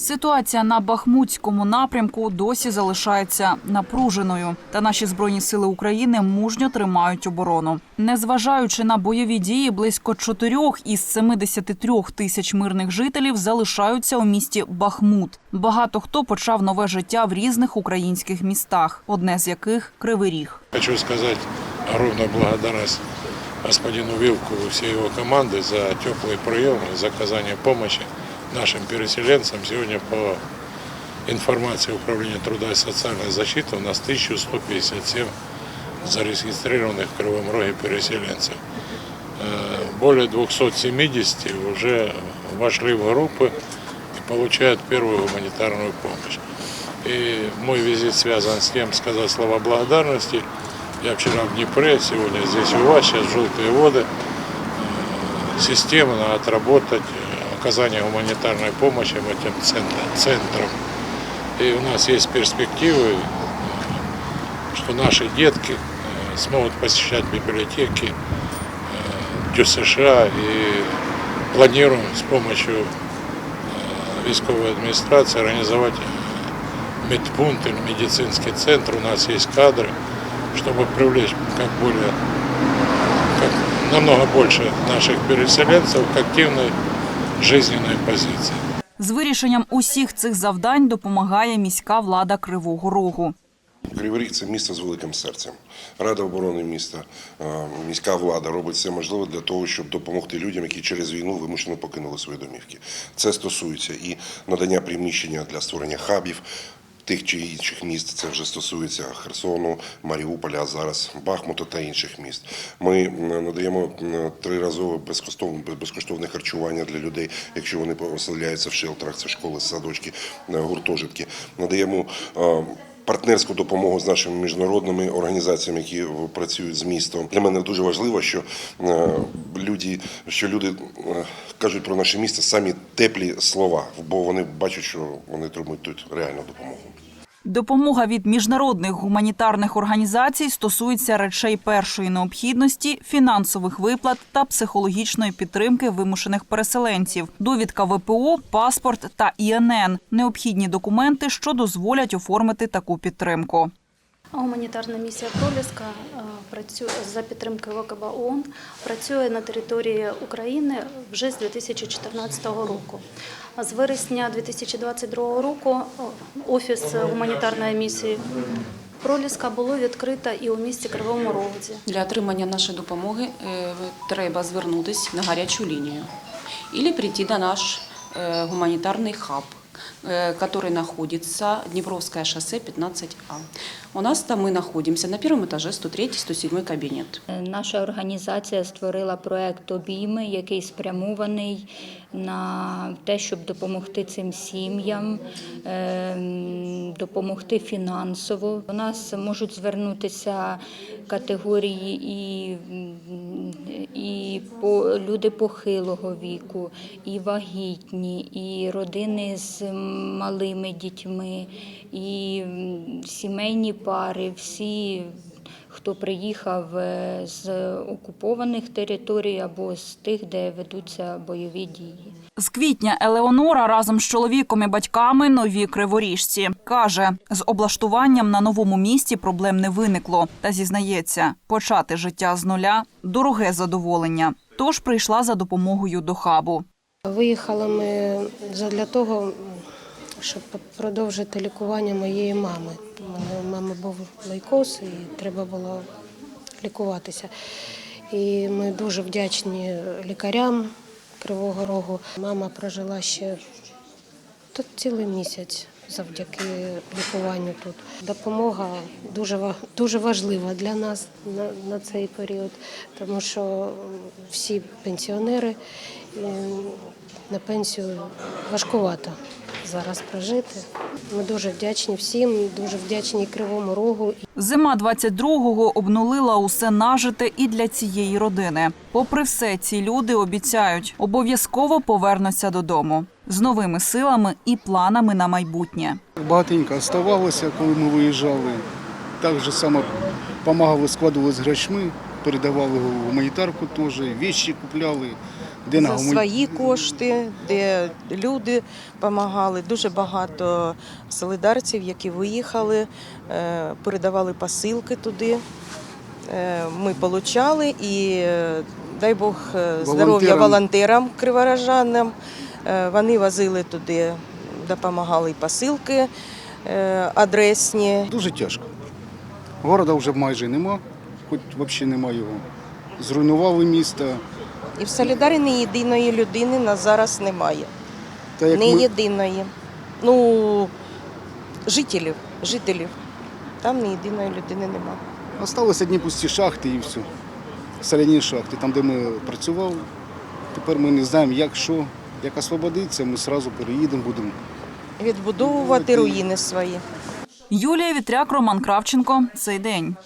Ситуація на Бахмутському напрямку досі залишається напруженою, та наші збройні сили України мужньо тримають оборону. Незважаючи на бойові дії, близько чотирьох із 73 тисяч мирних жителів залишаються у місті Бахмут. Багато хто почав нове життя в різних українських містах, одне з яких Кривий Ріг. Хочу сказать огромную благодарность господину Вилку и всей его команды за теплый прием и за оказание помощи нашим переселенцам. Сегодня по информации Управления труда и социальной защиты у нас 1157 зарегистрированных в Кривом Роге переселенцев. Э, Более 270 уже вошли в группы и получают первую гуманитарную помощь. И мой визит связан с тем, сказать слова благодарности. Я вчера в Днепре, сегодня здесь у вас, сейчас желтые воды. Э, Системно отработать оказание гуманитарной помощи этим центр- центрам. И у нас есть перспективы, э, что наши детки э, смогут посещать библиотеки э, ДЮСШ и планируем с помощью військовой администрации организовать медпункт или медицинский центр. У нас есть кадры, чтобы привлечь как более, как намного больше наших переселенцев к активной жизненной позиции. З вирішенням усіх цих завдань допомагає міська влада Кривого Рогу. Кривий Ріг – це місто з великим серцем. Рада оборони міста, е, міська влада робить все можливе для того, щоб допомогти людям, які через війну вимушено покинули свої домівки. Це стосується і надання приміщення для створення хабів. Тих чи інших міст це вже стосується Херсону, Маріуполя, зараз Бахмута та інших міст. Ми надаємо триразове безкоштовне безкоштовне харчування для людей, якщо вони оселяються в шелтерах, це школи, садочки, е, гуртожитки. Надаємо е, партнерську допомогу з нашими міжнародними організаціями, які працюють з містом. Для мене дуже важливо, що е, люди, що люди е, кажуть про наше місто самі теплі слова, бо вони бачать, що вони отримують тут реальну допомогу. Допомога від міжнародних гуманітарних організацій стосується речей першої необхідності, фінансових виплат та психологічної підтримки вимушених переселенців, довідка ВПО, паспорт та ІНН – необхідні документи, що дозволять оформити таку підтримку. Гуманітарна місія Проліска е, працює за підтримкою ВКБ ООН, працює на території України вже з 2014 року. З вересня 2022 року е, офіс гуманітарної місії Проліска було відкрито і у місті Кривому Розі. Для отримання нашої допомоги е, треба звернутися на гарячу лінію або прийти до наш гуманітарний хаб, который находится Днепровское шоссе 15А. У нас там мы находимся на первом этаже, 103-107 кабинет. Наша організація створила проект Обійми, який спрямований на те, щоб допомогти цим сім'ям, ем, допомогти фінансово. У нас можуть звернутися категорії і, м, і по, люди похилого віку, і вагітні, і родини з малими дітьми, і сімейні пари, всі хто приїхав е, з окупованих територій або з тих, де ведуться бойові дії. З квітня Елеонора разом з чоловіком і батьками нові криворіжці. Каже, з облаштуванням на новому місці проблем не виникло. Та зізнається, почати життя з нуля – дороге задоволення. Тож прийшла за допомогою до хабу. Виїхали ми для того, щоб продовжити лікування моєї мами. У мами був лейкоз і треба було лікуватися. І ми дуже вдячні лікарям Кривого Рогу. Мама прожила ще цілий місяць завдяки лікуванню тут. Допомога дуже, дуже важлива для нас на, на цей період, тому що всі пенсіонери е, на пенсію важкувато зараз прожити. Ми дуже вдячні всім, дуже вдячні Кривому Рогу. Зима 22-го обнулила усе нажите і для цієї родини. Попри все, ці люди обіцяють, обов'язково повернуться додому з новими силами і планами на майбутнє. Багатенько оставалося, коли ми виїжджали. Так же само допомагали, складували з грачми, передавали гуманітарку теж, вещі купляли. де на свої кошти, де люди допомагали. Дуже багато солидарців, які виїхали, е, передавали посилки туди. Е, Ми отримали і е, дай Бог здоров'я Волонтерам. волонтерам криворожанам. Е, Вони возили туди, допомагали посилки е, адресні. Дуже тяжко. Города вже майже нема, хоч взагалі нема його. Зруйнували місто. І в Солідарі не єдиної людини на зараз немає. Та як не ми, єдиної. Ну, жителів, жителів. Там не єдиної людини нема. Осталось одні пусті шахти і все. Соляні шахти, там, де ми працювали. Тепер ми не знаємо, як що. Як освободиться, ми одразу переїдемо, будемо. Відбудовувати руїни свої. Юлія Вітряк, Роман Кравченко. Цей день.